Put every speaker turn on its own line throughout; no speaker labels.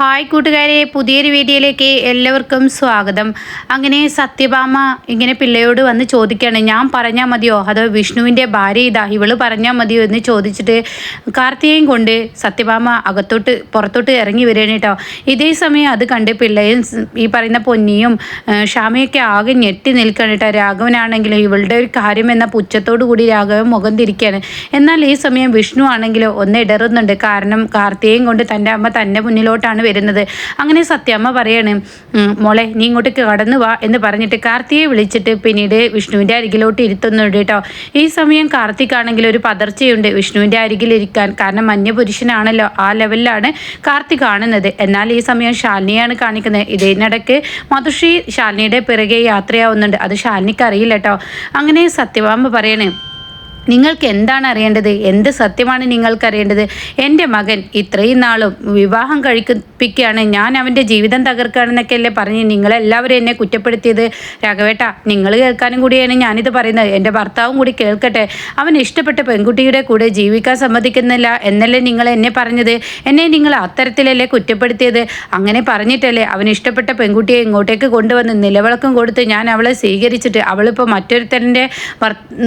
Hi കൂട്ടുകാരെ പുതിയൊരു വീഡിയോയിലേക്ക് എല്ലാവർക്കും സ്വാഗതം. അങ്ങനെ സത്യഭാമ ഇങ്ങനെ പിള്ളയോട് വന്ന് ചോദിക്കുകയാണ് ഞാൻ പറഞ്ഞാൽ മതിയോ? അതോ വിഷ്ണുവിന്റെ ഭാര്യ ഇതാ ഇവൾ പറഞ്ഞാൽ മതിയോ? എന്ന് ചോദിച്ചിട്ട് കാർത്തികയും കൊണ്ട് സത്യഭാമ അകത്തോട്ട് പുറത്തോട്ട് ഇറങ്ങി വരികയാണ് കേട്ടോ. ഇതേ സമയം അത് കണ്ട് പിള്ളയും ഈ പറയുന്ന പൊന്നിയും ഷാമയൊക്കെ ആകെ ഞെട്ടി നിൽക്കുകയാണ് കേട്ടോ. രാഘവനാണെങ്കിലും ഇവളുടെ ഒരു കാര്യം എന്ന പുച്ഛത്തോടു കൂടി രാഘവൻ മുഖം തിരിക്കുകയാണ്. എന്നാൽ ഈ സമയം വിഷ്ണു ആണെങ്കിലോ ഒന്ന് ഇടറുന്നുണ്ട്. കാരണം കാർത്തികയും കൊണ്ട് തന്റെ അമ്മ തന്റെ മുന്നിലോട്ടാണ് വരുന്നത്. അങ്ങനെ സത്യാമ്മ പറയാണ് "ഉം, മോളെ നീ ഇങ്ങോട്ട് കടന്നു വാ എന്ന് പറഞ്ഞിട്ട് കാർത്തിയെ വിളിച്ചിട്ട് പിന്നീട് വിഷ്ണുവിന്റെ അരികിലോട്ട് ഇരുത്തുന്നുണ്ട് കേട്ടോ. ഈ സമയം കാർത്തിക് ആണെങ്കിൽ ഒരു പതർച്ചയുണ്ട്. വിഷ്ണുവിന്റെ അരികിലിരിക്കാൻ കാരണം മഞ്ഞ പുരുഷനാണല്ലോ ആ ലെവലിലാണ് കാർത്തിക് കാണുന്നത്. എന്നാൽ ഈ സമയം ശാലിനിയാണ് കാണിക്കുന്നത്. ഇതിനിടയ്ക്ക് മധുശ്രീ ശാലിനിയുടെ പിറകെ യാത്രയാവുന്നുണ്ട്. അത് ശാലിനിക്ക് അറിയില്ല കേട്ടോ. അങ്ങനെ സത്യവാമ്പ പറയണേ നിങ്ങൾക്ക് എന്താണ് അറിയേണ്ടത്? എന്ത് സത്യമാണ് നിങ്ങൾക്ക് അറിയേണ്ടത് എന്റെ മകൻ ഇത്രയും നാളും വിവാഹം കഴിപ്പിക്കുകയാണ് ഞാൻ അവന്റെ ജീവിതം തകർക്കുകയാണെന്നൊക്കെ അല്ലേ പറഞ്ഞ് നിങ്ങളെല്ലാവരും എന്നെ കുറ്റപ്പെടുത്തിയത്? രാഘവേട്ട നിങ്ങൾ കേൾക്കാനും കൂടിയാണ് ഞാനിത് പറയുന്നത്. എന്റെ ഭർത്താവും കൂടി കേൾക്കട്ടെ. അവൻ ഇഷ്ടപ്പെട്ട പെൺകുട്ടിയുടെ കൂടെ ജീവിക്കാൻ സമ്മതിക്കുന്നില്ല എന്നല്ലേ നിങ്ങൾ എന്നെ പറഞ്ഞത്? എന്നെ നിങ്ങൾ അത്തരത്തിലല്ലേ കുറ്റപ്പെടുത്തിയത്? അങ്ങനെ പറഞ്ഞിട്ടല്ലേ അവൻ ഇഷ്ടപ്പെട്ട പെൺകുട്ടിയെ ഇങ്ങോട്ടേക്ക് കൊണ്ടുവന്ന് നിലവിളക്കം കൊടുത്ത് ഞാൻ അവളെ സ്വീകരിച്ചിട്ട് അവളിപ്പോൾ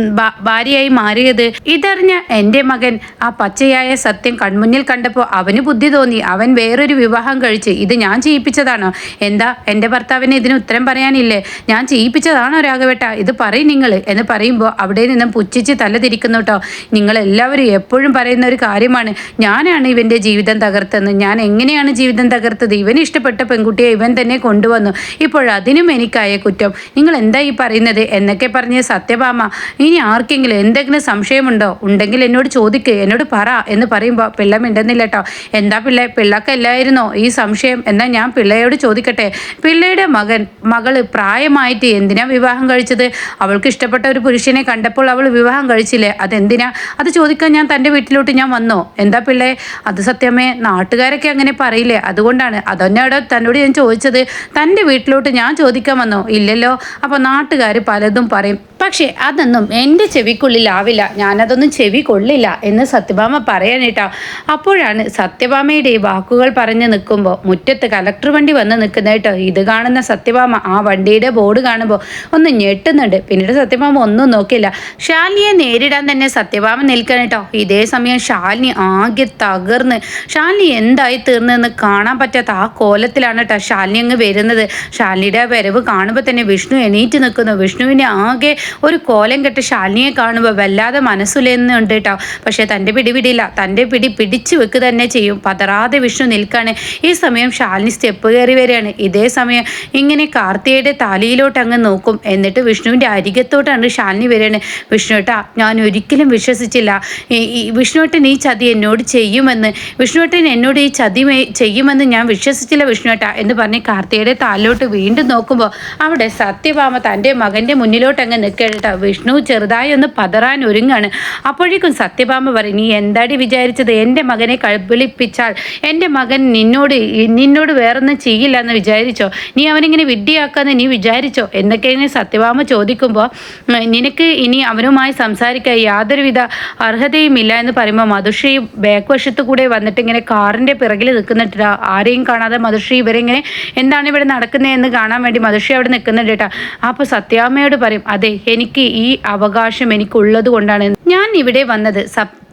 ഭാ- ഭാര്യയായി മാറിയത്? ഇതറിഞ്ഞ എന്റെ മകൻ ആ പച്ചയായ സത്യം കൺമുന്നിൽ കണ്ടപ്പോൾ അവന് ബുദ്ധി തോന്നി. അവൻ വേറൊരു വിവാഹം കഴിച്ച് ഇത് ഞാൻ ചെയ്യിപ്പിച്ചതാണ്. എന്താ? എന്റെ ഭർത്താവിന് ഇതിന് ഉത്തരം പറയാനില്ലേ? ഞാൻ ചെയ്യിപ്പിച്ചതാണോ രാഘവേട്ട. ഇത് പറയും നിങ്ങൾ എന്ന് പറയുമ്പോൾ അവിടെ നിന്നും പുച്ഛിച്ച് തല തിരിക്കുന്നു കേട്ടോ നിങ്ങളെല്ലാവരും എപ്പോഴും പറയുന്ന ഒരു കാര്യമാണ്. ഞാനാണ് ഇവന്റെ ജീവിതം തകർത്തെന്ന് ഞാൻ എങ്ങനെയാണ് ജീവിതം തകർത്തത്? ഇവന് ഇഷ്ടപ്പെട്ട പെൺകുട്ടിയെ ഇവൻ തന്നെ കൊണ്ടുവന്നു. ഇപ്പോൾ അതിനും എനിക്കായ കുറ്റം. നിങ്ങൾ എന്താ ഈ പറയുന്നത്? എന്നൊക്കെ പറഞ്ഞ് സത്യഭാമ ഇനി ആർക്കെങ്കിലും എന്തെങ്കിലും സംശയമുണ്ടോ? ഉണ്ടെങ്കിൽ എന്നോട് ചോദിക്കുക എന്നോട് പറ എന്ന് പറയുമ്പോൾ പിള്ള മിണ്ടുന്നില്ല കേട്ടോ എന്താ പിള്ളേ? പിള്ളക്കല്ലായിരുന്നോ ഈ സംശയം എന്നാൽ ഞാൻ പിള്ളയോട് ചോദിക്കട്ടെ? പിള്ളയുടെ മകൻ മകൾ പ്രായമായിട്ട് എന്തിനാ വിവാഹം കഴിച്ചത്? അവൾക്ക് ഇഷ്ടപ്പെട്ട ഒരു പുരുഷനെ കണ്ടപ്പോൾ അവൾ വിവാഹം കഴിച്ചില്ലേ? അതെന്തിനാ? അത് ചോദിക്കാൻ ഞാൻ തന്റെ വീട്ടിലോട്ട് ഞാൻ വന്നോ? എന്താ പിള്ളേ? അത് സത്യമേ നാട്ടുകാരൊക്കെ അങ്ങനെ പറയില്ലേ? അതുകൊണ്ടാണ്. അതൊന്നോട് തന്നോട് ഞാൻ ചോദിച്ചത്? തന്റെ വീട്ടിലോട്ട് ഞാൻ ചോദിക്കാൻ വന്നോ? ഇല്ലല്ലോ. അപ്പോൾ നാട്ടുകാർ പലതും പറയും. പക്ഷേ അതൊന്നും എന്റെ ചെവിക്കുള്ളിലാവില്ല ഞാനതൊന്നും ചെവി കൊള്ളില്ല എന്ന് സത്യഭാമ പറയാനേട്ടാ. അപ്പോഴാണ് സത്യഭാമയുടെ വാക്കുകൾ പറഞ്ഞ് നിൽക്കുമ്പോൾ മുറ്റത്ത് കലക്ടർ വണ്ടി വന്ന് നിൽക്കുന്ന കേട്ടോ ഇത് കാണുന്ന സത്യഭാമ ആ വണ്ടിയുടെ ബോർഡ് കാണുമ്പോൾ ഒന്ന് ഞെട്ടുന്നുണ്ട്. പിന്നീട് സത്യഭാമ ഒന്നും നോക്കില്ല ശാലിനിയെ നേരിടാൻ തന്നെ സത്യഭാമ നിൽക്കണം കേട്ടോ. ഇതേ സമയം ശാലിനി ആകെ തകർന്ന് ശാലിനി എന്തായി തീർന്നതെന്ന് കാണാൻ പറ്റാത്ത ആ കോലത്തിലാണ് കേട്ടോ ശാലിനി അങ്ങ് വരുന്നത്. ശാലിനിയുടെ വരവ് കാണുമ്പോൾ തന്നെ വിഷ്ണു എണീറ്റ് നിൽക്കുന്നു. വിഷ്ണുവിനെ ആകെ ഒരു കോലം കെട്ട് ശാലിനിയെ കാണുമ്പോൾ വല്ലാതെ മനസ്സിലെന്നുണ്ട് കേട്ടോ. പക്ഷേ തന്റെ പിടി പിടിയില്ല തന്റെ പിടി പിടിച്ചു വെക്കുക തന്നെ ചെയ്യും. പതറാതെ വിഷ്ണു നിൽക്കാണ്. ഈ സമയം ശാലിനി സ്റ്റെപ്പ് കയറി വരികയാണ്. ഇതേ സമയം ഇങ്ങനെ കാർത്തികയുടെ തലയിലോട്ട് അങ്ങ് നോക്കും. എന്നിട്ട് വിഷ്ണുവിന്റെ അരികത്തോട്ടാണ് ശാലിനി വരികയാണ്. വിഷ്ണുവേട്ടാ ഞാൻ ഒരിക്കലും വിശ്വസിച്ചില്ല. ഈ- വിഷ്ണുവേട്ടൻ ഈ ചതി എന്നോട് ചെയ്യുമെന്ന്. വിഷ്ണുവേട്ടൻ എന്നോട് ഈ ചതി ചെയ്യുമെന്ന് ഞാൻ വിശ്വസിച്ചില്ല വിഷ്ണുവേട്ട എന്ന് പറഞ്ഞ് കാർത്തികയുടെ താലിലോട്ട് വീണ്ടും നോക്കുമ്പോൾ അവിടെ സത്യഭാമ തന്റെ മകന്റെ മുന്നിലോട്ട് അങ്ങ് നിൽക്കട്ട വിഷ്ണു ചെറുതായി ഒന്ന് പതറാൻ ഒരുങ്ങാണ്. അപ്പോഴേക്കും സത്യഭാമ പറയും നീ എന്താടി വിചാരിച്ചത്? എന്റെ മകനെ കബളിപ്പിച്ചാൽ എന്റെ മകൻ നിന്നോട് നിന്നോട് വേറൊന്നും ചെയ്യില്ല എന്ന് വിചാരിച്ചോ? നീ അവനിങ്ങനെ വിഡ്ഢിയാക്കാന്ന് നീ വിചാരിച്ചോ? എന്നൊക്കെ ഇങ്ങനെ സത്യഭാമ ചോദിക്കുമ്പോൾ നിനക്ക് ഇനി അവനുമായി സംസാരിക്കാൻ യാതൊരുവിധ അർഹതയുമില്ല എന്ന് പറയുമ്പോൾ മധുശ്രീ ബാക്ക് വശത്ത് കൂടെ വന്നിട്ട് ഇങ്ങനെ കാറിന്റെ പിറകിൽ നിൽക്കുന്നുണ്ട് ആരെയും കാണാതെ മധുശ്രീ ഇവരിങ്ങനെ എന്താണ് ഇവിടെ നടക്കുന്നതെന്ന് കാണാൻ വേണ്ടി മധുശ്രീ അവിടെ നിൽക്കുന്നുണ്ട് കേട്ടാ അപ്പോൾ സത്യാമ്മയോട് പറയും അതെ എനിക്ക് ഈ അവകാശം എനിക്കുള്ളത് കൊണ്ടാണ്. ഞാൻ ഇവിടെ വന്നത്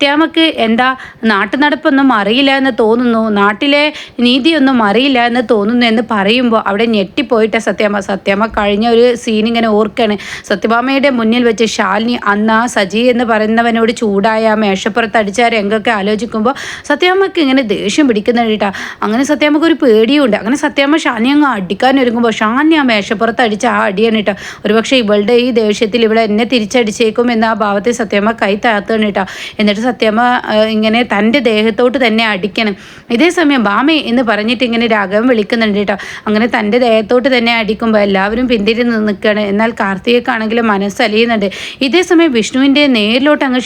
സത്യാമ്മക്ക് എന്താ നാട്ടു നടപ്പൊന്നും അറിയില്ല എന്ന് തോന്നുന്നു? നാട്ടിലെ നീതിയൊന്നും അറിയില്ല എന്ന് തോന്നുന്നു എന്ന് പറയുമ്പോൾ അവിടെ ഞെട്ടിപ്പോയിട്ട സത്യാമ്മ. സത്യാമ്മ കഴിഞ്ഞ ഒരു സീൻ ഇങ്ങനെ ഓർക്കാണ്. സത്യഭാമയുടെ മുന്നിൽ വെച്ച് ശാലിനി അന്ന് ആ സജി എന്ന് പറയുന്നവനോട് ചൂടായ ആ മേശപ്പുറത്ത് അടിച്ച രംഗമൊക്കെ ആലോചിക്കുമ്പോൾ സത്യാമ്മക്ക് ഇങ്ങനെ ദേഷ്യം പിടിക്കുന്നുണ്ട് അങ്ങനെ സത്യാമ്മക്ക് ഒരു പേടിയുണ്ട്. അങ്ങനെ സത്യാമ്മ ഷാനി അങ്ങ് അടിക്കാൻ ഒരുങ്ങുമ്പോൾ ഷാനി ആ മേശപ്പുറത്ത് അടിച്ച ആ അടിയാണ് കേട്ടോ. ഒരുപക്ഷെ ഇവളുടെ ഈ ദേഷ്യത്തിൽ ഇവിടെ എന്നെ തിരിച്ചടിച്ചേക്കും എന്ന ആ ഭാവത്തെ സത്യാമ്മ കൈ താത്താണ് കേട്ടോ. എന്നിട്ട് സത്യമ്മ ഇങ്ങനെ തന്റെ ദേഹത്തോട്ട് തന്നെ അടിക്കണം. ഇതേ സമയം ബാമേ എന്ന് പറഞ്ഞിട്ട് ഇങ്ങനെ രാഘവൻ വിളിക്കുന്നുണ്ട് കേട്ടോ. അങ്ങനെ തന്റെ ദേഹത്തോട്ട് തന്നെ അടിക്കുമ്പോൾ എല്ലാവരും പിന്തിരിഞ്ഞ് നിൽക്കുകയാണ്. എന്നാൽ കാർത്തികക്കാണെങ്കിലും മനസ്സലിയുന്നുണ്ട് ഇതേ സമയം വിഷ്ണുവിന്റെ നേരിലോട്ട് അങ്ങ്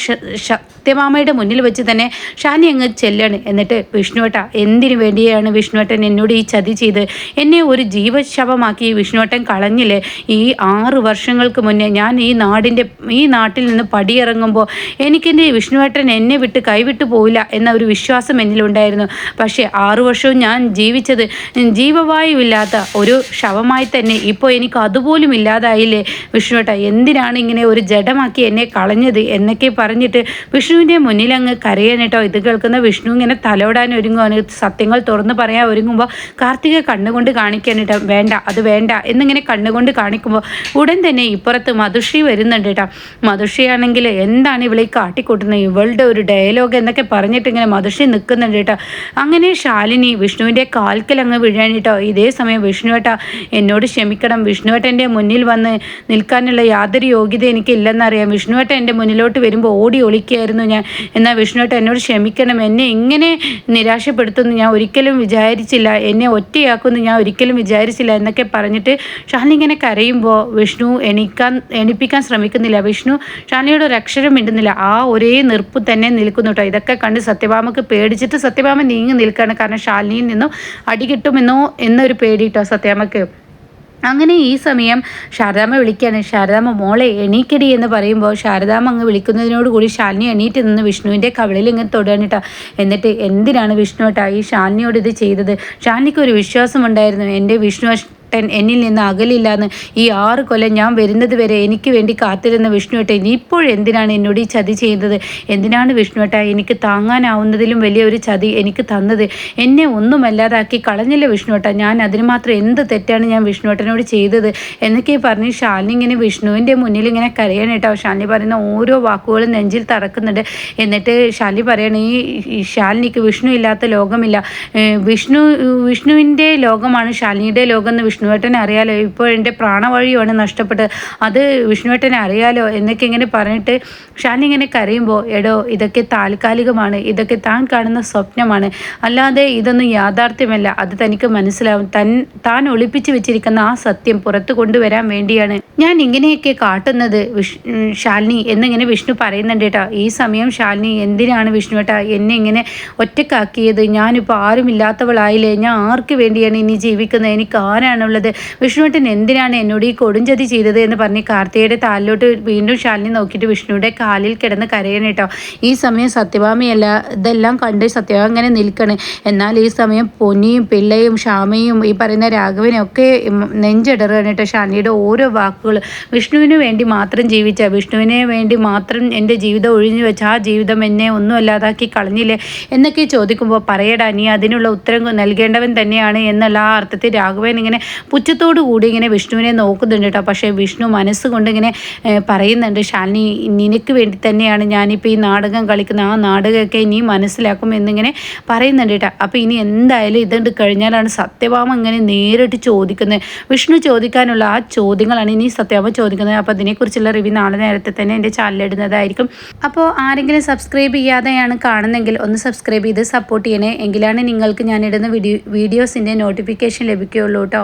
സത്യമാമയുടെ മുന്നിൽ വെച്ച് തന്നെ ഷാനി അങ്ങ് ചെല്ലണം. എന്നിട്ട് വിഷ്ണുവേട്ട എന്തിനു വേണ്ടിയാണ് വിഷ്ണുവേട്ടൻ എന്നോട് ഈ ചതി ചെയ്ത്? എന്നെ ഒരു ജീവശവമാക്കി വിഷ്ണുവേട്ടൻ കളഞ്ഞില്ലേ? ഈ ആറ് വർഷങ്ങൾക്ക് മുന്നേ ഞാൻ ഈ നാടിന്റെ ഈ നാട്ടിൽ നിന്ന് പടിയിറങ്ങുമ്പോൾ എനിക്കെന്റെ വിഷ്ണുവേട്ടൻ എന്നെ വിട്ട് കൈവിട്ടു പോവില്ല എന്ന ഒരു വിശ്വാസം എന്നിലുണ്ടായിരുന്നു. പക്ഷേ ആറു വർഷവും ഞാൻ ജീവിച്ചത് ജീവവായുവില്ലാത്ത ഒരു ശവമായി തന്നെ ഇപ്പോൾ എനിക്ക് അതുപോലും ഇല്ലാതായില്ലേ? വിഷ്ണുവേട്ട എന്തിനാണ് ഇങ്ങനെ ഒരു ജഡമാക്കി എന്നെ കളഞ്ഞത് എന്നൊക്കെ പറഞ്ഞിട്ട് വിഷ്ണുവിന്റെ മുന്നിൽ അങ്ങ് കരയാനേട്ടോ ഇത് കേൾക്കുന്ന വിഷ്ണു ഇങ്ങനെ തലോടാൻ ഒരുങ്ങുവാണ്. സത്യങ്ങൾ തുറന്ന് പറയാൻ ഒരുങ്ങുമ്പോൾ കാർത്തിക കണ്ണുകൊണ്ട് കാണിക്കാനിട്ടോ വേണ്ട അത് വേണ്ട എന്നിങ്ങനെ കണ്ണുകൊണ്ട് കാണിക്കുമ്പോൾ ഉടൻ തന്നെ ഇപ്പുറത്ത് മധുഷി വരുന്നുണ്ട് കേട്ടോ. മധുഷിയാണെങ്കിൽ എന്താണ് ഇവളെ കാട്ടിക്കൂട്ടുന്നത്? ഇവളുടെ ഒരു ഡയലോഗ് എന്നൊക്കെ പറഞ്ഞിട്ട് ഇങ്ങനെ മധുഷി നിൽക്കുന്നുണ്ട് കേട്ടോ. അങ്ങനെ ശാലിനി വിഷ്ണുവിന്റെ കാൽക്കൽ അങ്ങ് വീഴാൻ കേട്ടോ. ഇതേ സമയം വിഷ്ണുവേട്ട എന്നോട് ക്ഷമിക്കണം. വിഷ്ണുവേട്ടന്റെ മുന്നിൽ വന്ന് നിൽക്കാനുള്ള യാതൊരു യോഗ്യത എനിക്കില്ലെന്നറിയാം. വിഷ്ണുവേട്ട എന്റെ മുന്നിലോട്ട് വരുമ്പോൾ ഓടി ഒളിക്കുകയായിരുന്നു ഞാൻ. എന്നാൽ വിഷ്ണുവേട്ട എന്നോട് ക്ഷമിക്കണം. എന്നെ ഇങ്ങനെ നിരാശപ്പെടുത്തുന്നു ഞാൻ ഒരിക്കലും വിചാരിച്ചില്ല. എന്നെ ഒറ്റയാക്കുമെന്ന് ഞാൻ ഒരിക്കലും വിചാരിച്ചില്ല എന്നൊക്കെ പറഞ്ഞിട്ട് ഷാലിനി ഇങ്ങനെ കരയുമ്പോൾ വിഷ്ണു എണിക്കാൻ എണിപ്പിക്കാൻ ശ്രമിക്കുന്നില്ല. വിഷ്ണു ഷാലിനിയോട് ഒരു അക്ഷരം മിണ്ടുന്നില്ല. ആ ഒരേ നിർപ്പ് തന്നെ നിൽക്കുന്നു കേട്ടോ ഇതൊക്കെ കണ്ട് സത്യഭാമക്ക് പേടിച്ചിട്ട് സത്യഭാമ നീങ്ങി നിൽക്കുകയാണ്. കാരണം ശാലിനിയിൽ നിന്നും അടി കിട്ടുമെന്നോ എന്നൊരു പേടി കേട്ടോ സത്യാമ്മക്ക് അങ്ങനെ ഈ സമയം ശാരദാമ്മ വിളിക്കുകയാണ്. ശാരദാമ്മ മോളെ എണീക്കടി എന്ന് പറയുമ്പോൾ ശാരദാമ്മ അങ്ങ് വിളിക്കുന്നതിനോട് കൂടി ശാലിനി എണീറ്റ് നിന്ന് വിഷ്ണുവിന്റെ കവിളിൽ ഇങ്ങനെ തൊടുകയാണ് കേട്ടോ എന്നിട്ട് എന്തിനാണ് വിഷ്ണു കേട്ടോ ഈ ശാലിനിയോട് ഇത് ചെയ്തത്? ശാലിനിക്ക് ഒരു വിശ്വാസം വിശ്വാസമുണ്ടായിരുന്നു. എന്റെ വിഷ്ണു ഏട്ടൻ എന്നിൽ നിന്ന് അകലില്ല എന്ന് ഈ ആറ് കൊല്ലം ഞാൻ വരുന്നത് വരെ എനിക്ക് വേണ്ടി കാത്തിരുന്ന വിഷ്ണുവേട്ടൻ ഇപ്പോഴെന്തിനാണ് എന്നോട് ഈ ചതി ചെയ്യുന്നത്? എന്തിനാണ് വിഷ്ണുവേട്ട എനിക്ക് താങ്ങാനാവുന്നതിലും വലിയ ഒരു ചതി എനിക്ക് തന്നത്? എന്നെ ഒന്നുമല്ലാതാക്കി കളഞ്ഞില്ല വിഷ്ണുവേട്ട ഞാൻ അതിന് മാത്രം എന്ത് തെറ്റാണ് ഞാൻ വിഷ്ണുവേട്ടനോട് ചെയ്തത്? എന്നൊക്കെ പറഞ്ഞ് ഷാലിനി ഇങ്ങനെ വിഷ്ണുവിന്റെ മുന്നിൽ ഇങ്ങനെ കരയാനായിട്ടോ ഷാലിനി പറയുന്ന ഓരോ വാക്കുകളും നെഞ്ചിൽ തറക്കുന്നുണ്ട്. എന്നിട്ട് ഷാലിനി പറയണ ഈ ഷാലിനിക്ക് വിഷ്ണു ഇല്ലാത്ത ലോകമില്ല. വിഷ്ണു വിഷ്ണുവിന്റെ ലോകമാണ് ഷാലിനിയുടെ ലോകം എന്ന് വിഷ്ണു വിഷ്ണുവേട്ടനെ അറിയാലോ? ഇപ്പോൾ എന്റെ പ്രാണവഴിയുമാണ് നഷ്ടപ്പെട്ടത്. അത് വിഷ്ണുവേട്ടനെ അറിയാലോ? എന്നൊക്കെ ഇങ്ങനെ പറഞ്ഞിട്ട് ഷാനി ഇങ്ങനെ കരയുമ്പോൾ എടോ ഇതൊക്കെ താൽക്കാലികമാണ്. ഇതൊക്കെ താൻ കാണുന്ന സ്വപ്നമാണ്. അല്ലാതെ ഇതൊന്നും യാഥാർത്ഥ്യമല്ല. അത് തനിക്ക് മനസ്സിലാവും. തൻ താൻ ഒളിപ്പിച്ചു വെച്ചിരിക്കുന്ന ആ സത്യം പുറത്തു കൊണ്ടുവരാൻ വേണ്ടിയാണ്. ഞാൻ ഇങ്ങനെയൊക്കെ കാട്ടുന്നത് വിഷ് ശാലിനി എന്നിങ്ങനെ വിഷ്ണു പറയുന്നുണ്ട് കേട്ടോ. ഈ സമയം ശാലിനി എന്തിനാണ് വിഷ്ണുവേട്ട എന്നെ ഇങ്ങനെ ഒറ്റക്കാക്കിയത്? ഞാനിപ്പോൾ ആരുമില്ലാത്തവളായില്ലേ? ഞാൻ ആർക്ക് വേണ്ടിയാണ് ഇനി ജീവിക്കുന്നത്? എനിക്ക് ആരാണുള്ളത്? ഉള്ളത്. വിഷ്ണുവേട്ടൻ എന്തിനാണ് എന്നോട് ഈ കൊടുംചതി ചെയ്തത് എന്ന് പറഞ്ഞ് കാർത്തികയുടെ താലിലോട്ട് വീണ്ടും ശാലിനി നോക്കിയിട്ട് വിഷ്ണുവിന്റെ കാലിൽ കിടന്ന് കരയണം കേട്ടോ. ഈ സമയം സത്യഭാമയല്ല ഇതെല്ലാം കണ്ട് സത്യഭാമ ഇങ്ങനെ നിൽക്കണ്. എന്നാൽ ഈ സമയം പൊന്നിയും പിള്ളയും ഷാമയും ഈ പറയുന്ന രാഘവനും ഒക്കെ നെഞ്ചിടറുകയാണ് കേട്ടോ ശാലിനിയുടെ ഓരോ വാക്കുകൾ വിഷ്ണുവിന് വേണ്ടി മാത്രം ജീവിച്ച വിഷ്ണുവിനെ വേണ്ടി മാത്രം എന്റെ ജീവിതം ഒഴിഞ്ഞു വെച്ച ആ ജീവിതം എന്നെ ഒന്നും അല്ലാതാക്കി കളഞ്ഞില്ലേ എന്നൊക്കെ ചോദിക്കുമ്പോൾ പറയടാ നീ അതിനുള്ള ഉത്തരം നൽകേണ്ടവൻ തന്നെയാണ് എന്നുള്ള ആ അർത്ഥത്തിൽ രാഘവൻ ഇങ്ങനെ പുച്ഛത്തോടു കൂടി ഇങ്ങനെ വിഷ്ണുവിനെ നോക്കുന്നുണ്ട് കേട്ടോ. പക്ഷേ വിഷ്ണു മനസ്സുകൊണ്ട് ഇങ്ങനെ പറയുന്നുണ്ട് ശാലിനി നിനക്ക് വേണ്ടി തന്നെയാണ് ഞാനിപ്പോൾ ഈ നാടകം കളിക്കുന്ന ആ നാടകമൊക്കെ നീ മനസ്സിലാക്കും എന്നിങ്ങനെ പറയുന്നുണ്ട് കേട്ടോ. അപ്പോൾ ഇനി എന്തായാലും ഇതുണ്ട് കഴിഞ്ഞാലാണ് സത്യഭാമ ഇങ്ങനെ നേരിട്ട് ചോദിക്കുന്നത്. വിഷ്ണു ചോദിക്കാനുള്ള ആ ചോദ്യങ്ങളാണ് ഇനി സത്യഭാമ ചോദിക്കുന്നത്. അപ്പോൾ അതിനെക്കുറിച്ചുള്ള റിവ്യൂ നാളെ നേരത്തെ തന്നെ എന്റെ ചാനലിടുന്നതായിരിക്കും അപ്പോൾ ആരെങ്കിലും സബ്സ്ക്രൈബ് ചെയ്യാതെയാണ് കാണുന്നെങ്കിൽ ഒന്ന് സബ്സ്ക്രൈബ് ചെയ്ത് സപ്പോർട്ട് ചെയ്യണേ. എങ്കിലാണ് നിങ്ങൾക്ക് ഞാനിടുന്ന വീഡിയോ വീഡിയോസിന്റെ നോട്ടിഫിക്കേഷൻ ലഭിക്കുകയുള്ളൂ കേട്ടോ.